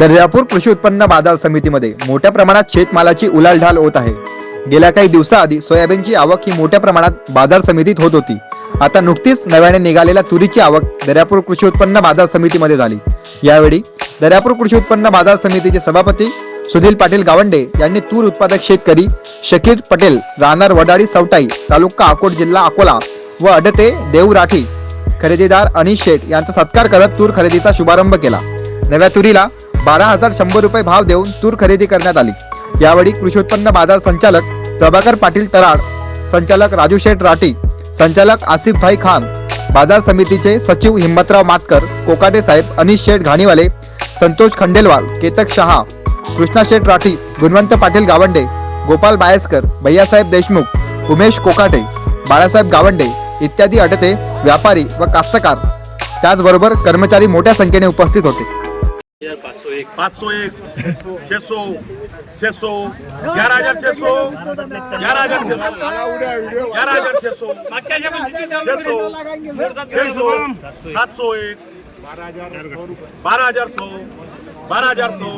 दर्यापूर कृषी उत्पन्न बाजार समितीमध्ये मोठ्या प्रमाणात शेतमालाची उलाढाल होत आहे. गेल्या काही दिवसाआधी सोयाबीनची आवक ही मोठ्या प्रमाणात बाजार समितीत होत होती. आता नुकतीच नव्याने निघालेल्या तुरीची आवक दर्यापूर कृषी उत्पन्न बाजार समितीमध्ये झाली. यावेळी दर्यापूर कृषी उत्पन्न बाजार समितीचे सभापती सुनील पाटील गावंडे यांनी तूर उत्पादक शेतकरी शकीर पटेल राहणार वडाळी सवटाई तालुका अकोट जिल्हा अकोला व अडते देव राठी खरेदीदार अनिश शेठ यांचा सत्कार करत तूर खरेदीचा शुभारंभ केला. नव्या तुरीला बारा हजार शंभर रुपये भाव देऊन तूर खरेदी करण्यात आली. यावेळी कृषी उत्पन्न बाजार संचालक प्रभाकर पाटील तराड संचालक राजू शेठ राठी संचालक आसिफ भाई खान बाजार समितीचे सचिव हिम्मतराव मातकर कोकाटे साहेब अनिश शेठ घाणीवाले संतोष खंडेलवाल केतक शहा कृष्णा शेठ राठी गुणवंत पाटील गावंडे गोपाल बायसकर भैयासाहेब देशमुख उमेश कोकाटे बाळासाहेब गावंडे इत्यादी अटते व्यापारी व कास्तकार. त्याचबरोबर कर्मचारी मोठ्या संख्येने उपस्थित होते. पाँच सौ एक छः सौ छः सौ ग्यारह हजार छः सौ ग्यारह हजार छः सौ ग्यारह हजार छः सौ छः सौ छः सौ सात सौ एक बारह हजार सौ बारह हजार सौ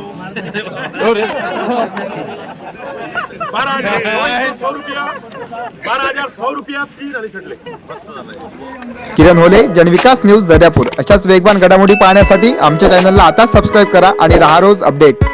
बारह हजार सौ रुपया बारह हजार सौ रुपया तीन आणि सटले किरण होले जनविकास न्यूज दर्यापूर. अशाच वेगवान घडामोडी पाहण्यासाठी आमच्या चॅनलला आता सबस्क्राईब करा आणि राहा रोज अपडेट